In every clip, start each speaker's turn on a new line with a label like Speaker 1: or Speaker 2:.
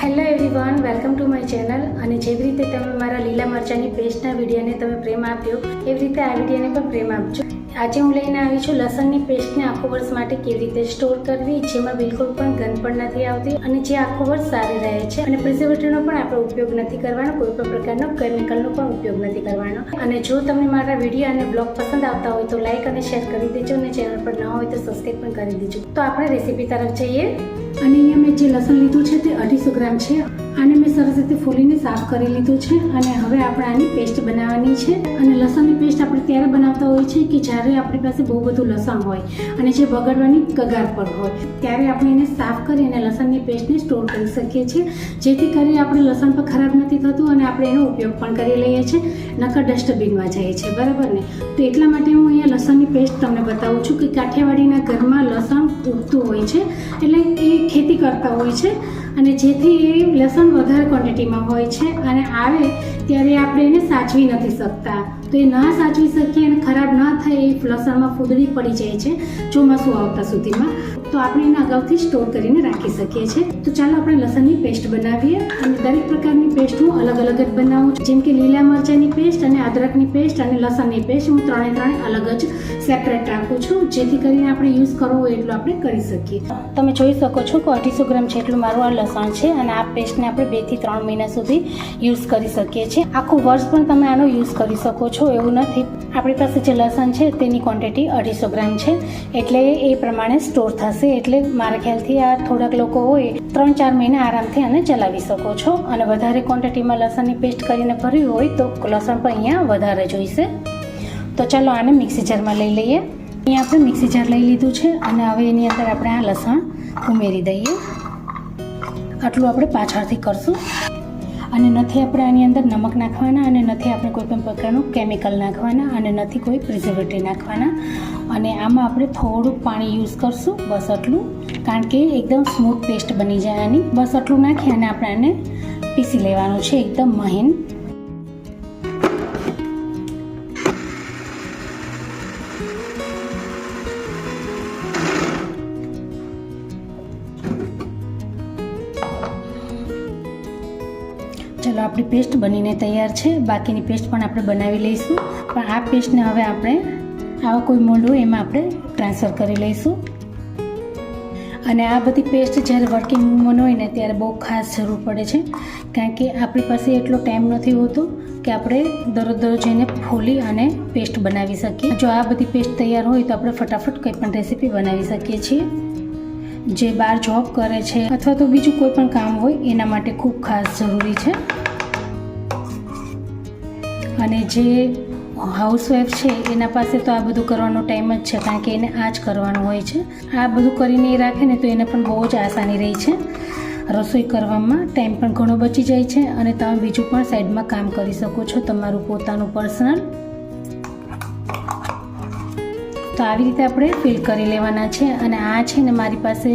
Speaker 1: Hello everyone welcome to my channel અને જેવી રીતે તમે મારા લીલા મરચાંની પેસ્ટના વિડીયોને તમે પ્રેમ આપ્યો, એવી રીતે આ વિડીયોને પણ પ્રેમ આપજો. આજે હું લઈને આવી છું લસણની પેસ્ટને આખો વર્ષ માટે કેવી રીતે સ્ટોર કરવી, જેમાં બિલકુલ પણ ગંધ પણ નથી આવતી અને જે આખો વર્ષ સારી રહે છે. અને પ્રિઝર્વેટિવનો પણ આપણે ઉપયોગ નથી કરવાનો, કોઈ પણ પ્રકારનો કેમિકલનો પણ ઉપયોગ નથી કરવાનો. અને જો તમને મારા વીડિયો અને બ્લોગ પસંદ આવતા હોય તો લાઇક અને શેર કરી દેજો, અને ચેનલ પર ન હોય તો સબસ્ક્રાઈબ પણ કરી દેજો. તો આપણે રેસીપી તરફ જઈએ. અને અહીંયા મેં જે લસણ લીધું છે તે અઢીસો ગ્રામ છે. આને મેં સરસ રીતે ફોલીને સાફ કરી લીધું છે અને હવે આપણે આની પેસ્ટ બનાવવાની છે અને લસણની પેસ્ટ આપણે ત્યારે બનાવતા હોઈએ છીએ કે જ્યારે આપણી પાસે બહુ બધું લસણ હોય અને જે બગડવાની કગાર પર હોય, ત્યારે આપણે એને સાફ કરી અને લસણની પેસ્ટને સ્ટોર કરી શકીએ છીએ. જેથી કરી આપણે લસણ પણ ખરાબ નથી થતું અને આપણે એનો ઉપયોગ પણ કરી લઈએ છીએ. નકર ડસ્ટબિનમાં જાય છે, બરાબર ને? તો એટલા માટે હું અહીંયા લસણની પેસ્ટ તમને બતાવું છું કે કાઠિયાવાડીના ઘરમાં લસણ ઉગતું હોય છે. એટલે એ ખેતી કરતા હોય છે. અને જેથી લસણ વધારે ક્વોન્ટિટીમાં હોય છે અને આવે ત્યારે આપણે એને સાચવી નથી શકતા. તો એ ના સાચવી શકીએ અને ખરાબ ન થાય એ લસણમાં ફૂદડી પડી જાય છે ચોમાસું આવતા સુધીમાં. તો આપણે એને અગાઉથી સ્ટોર કરીને રાખી શકીએ છીએ. તો ચાલો આપણે લસણની પેસ્ટ બનાવીએ અને દરેક પ્રકારની પેસ્ટ હું અલગ અલગ જ બનાવું છું. જેમ કે લીલા મરચાંની પેસ્ટ અને અદરકની પેસ્ટ અને લસણની પેસ્ટ હું ત્રણે ત્રણે અલગ જ સેપરેટ રાખું છું. જેથી કરીને આપણે યુઝ કરવો હોય એટલું આપણે કરી શકીએ. તમે જોઈ શકો છો કે અઢીસો ગ્રામ જેટલું મારું આ લસણ છે અને આ પેસ્ટને આપણે બેથી ત્રણ મહિના સુધી યુઝ કરી શકીએ છીએ. આખું વર્ષ પણ તમે આનો યુઝ કરી શકો છો, એવું નથી. આપણી પાસે જે લસણ છે, તેની ક્વોન્ટિટી અઢીસો ગ્રામ છે. એટલે એ પ્રમાણે સ્ટોર થશે. એટલે મારા ખ્યાલથી આ થોડાક લોકો હોય ત્રણ ચાર મહિના આરામથી આને ચલાવી શકો છો. અને વધારે ક્વોન્ટિટીમાં લસણની પેસ્ટ કરીને ભર્યું હોય, તો લસણ પણ અહીંયા વધારે જોઈશે. તો ચાલો આને મિક્સી જારમાં લઈ લઈએ. અહીંયા આપણે મિક્સી જાર લઈ લીધું છે. અને હવે એની અંદર આપણે આ લસણ ઉમેરી દઈએ. આટલું આપણે પાછળથી કરશું. અને નથી આપણે આની અંદર નમક નાખવાના અને નથી આપણે કોઈ પણ પ્રકારનું કેમિકલ નાખવાના અને નથી કોઈ પ્રિઝર્વેટિવ નાખવાના. અને આમાં આપણે થોડુંક પાણી યુઝ કરશું, બસ આટલું. કારણ કે એકદમ સ્મૂથ પેસ્ટ બની જાય આની. બસ આટલું નાખી અને આપણે આને પીસી લેવાનું છે. એકદમ મહીન. ચલો આપણી પેસ્ટ બનીને તૈયાર છે. બાકીની પેસ્ટ પણ આપણે બનાવી લઈશું. પણ આ પેસ્ટને હવે આપણે આવા કોઈ મોલ્ડ હોય એમાં આપણે ટ્રાન્સફર કરી લઈશું. અને આ બધી પેસ્ટ જ્યારે વર્કિંગ વુમન હોય ને ત્યારે બહુ ખાસ જરૂર પડે છે. કારણ કે આપણી પાસે એટલો ટાઈમ નથી હોતો કે આપણે દરરોજ દરરોજ એને ફોલી અને પેસ્ટ બનાવી શકીએ. જો આ બધી પેસ્ટ તૈયાર હોય તો આપણે ફટાફટ કંઈ પણ રેસીપી બનાવી શકીએ છીએ. જે બહાર જોબ કરે છે અથવા તો બીજું કોઈ પણ કામ હોય એના માટે ખૂબ ખાસ જરૂરી છે. અને જે હાઉસવાઈફ છે, એના પાસે તો આ બધું કરવાનો ટાઈમ જ છે, કારણ કે એને આ જ કરવાનું હોય છે. આ બધું કરીને એ રાખે ને તો એને પણ બહુ જ આસાની રહી છે. રસોઈ કરવામાં ટાઈમ પણ ઘણો બચી જાય છે અને તમે બીજું પણ સાઈડમાં કામ કરી શકો છો, તમારું પોતાનું પર્સનલ તો આવી રીતે આપણે ફિલ કરી લેવાના છે અને આ છે ને મારી પાસે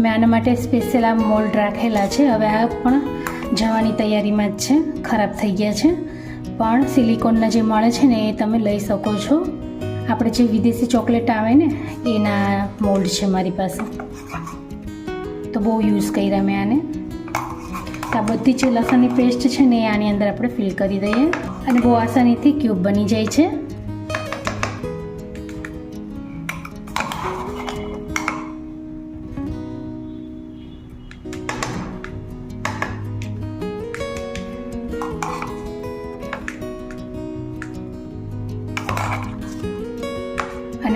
Speaker 1: મેં આના માટે સ્પેશિયલ આ મોલ્ડ રાખેલા છે. હવે આ પણ જવાની તૈયારીમાં જ છે, ખરાબ થઈ ગયા છે. પણ સિલિકોનના જે મળે છે ને એ તમે લઈ શકો છો. આપણે જે વિદેશી ચોકલેટ આવે ને, એના મોલ્ડ છે મારી પાસે. તો બહુ યુઝ કર્યા મેં આને. આ બધી જે લસણની પેસ્ટ છે ને એ આની અંદર આપણે ફિલ કરી દઈએ. અને બહુ આસાનીથી ક્યુબ બની જાય છે.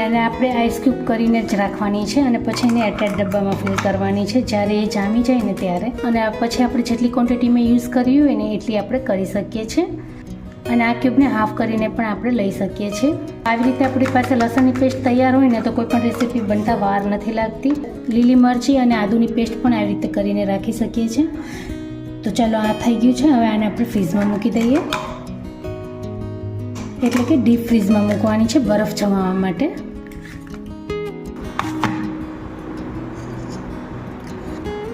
Speaker 1: એને આપણે આઈસ ક્યુબ કરીને જ રાખવાની છે અને પછી એને એટેચ ડબ્બામાં ફિલ કરવાની છે. જ્યારે એ જામી જાય ને ત્યારે. અને પછી આપણે જેટલી ક્વોન્ટિટીમાં યુઝ કરવી હોય ને એટલી આપણે કરી શકીએ છીએ. અને આ ક્યુબને હાફ કરીને પણ આપણે લઈ શકીએ છીએ. આવી રીતે આપણી પાસે લસણની પેસ્ટ તૈયાર હોય ને તો કોઈ પણ રેસીપી બનતા વાર નથી લાગતી. લીલી મરચી અને આદુની પેસ્ટ પણ આવી રીતે કરીને રાખી શકીએ છીએ. તો ચાલો આ થઈ ગયું છે. હવે આને આપણે ફ્રીઝમાં મૂકી દઈએ. એટલે કે ડીપ ફ્રીઝમાં મૂકવાની છે બરફ જમાવવા માટે.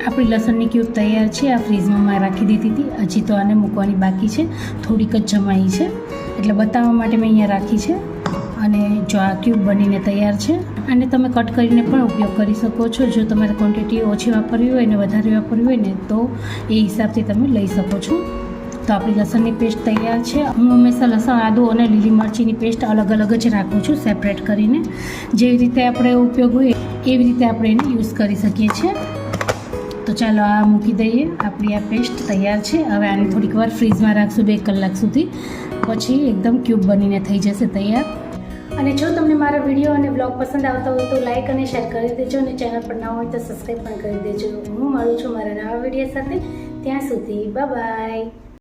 Speaker 1: આપણી લસણની ક્યુબ તૈયાર છે, આ ફ્રીઝમાં મેં રાખી દીધી હતી. હજી તો આને મૂકવાની બાકી છે. થોડીક જ જમાઈ છે. એટલે બતાવવા માટે મેં અહીંયા રાખી છે. અને જો આ ક્યુબ બનીને તૈયાર છે. અને તમે કટ કરીને પણ ઉપયોગ કરી શકો છો. જો તમારે ક્વોન્ટિટી ઓછી વાપરવી હોય ને વધારે વાપરવી હોય ને, તો એ હિસાબથી તમે લઈ શકો છો. તો આપણી લસણની પેસ્ટ તૈયાર છે. હું હંમેશા લસણ, આદુ અને લીલી મરચીની પેસ્ટ અલગ અલગ જ રાખું છું સેપરેટ કરીને. જેવી રીતે આપણે ઉપયોગ હોય, એવી રીતે આપણે એને યુઝ કરી શકીએ છીએ. તો ચાલો આ મૂકી દઈએ. આપણી આ પેસ્ટ તૈયાર છે. હવે આને થોડીક વાર ફ્રીઝમાં રાખશું બે કલાક સુધી. પછી એકદમ ક્યુબ બનીને થઈ જશે તૈયાર. અને જો તમને મારા વીડિયો અને બ્લોગ પસંદ આવતા હોય તો લાઇક અને શેર કરી દેજો અને ચેનલ પર ના હોય તો સબસ્ક્રાઈબ પણ કરી દેજો. હું મળું છું મારા નવા વીડિયો સાથે. ત્યાં સુધી બાય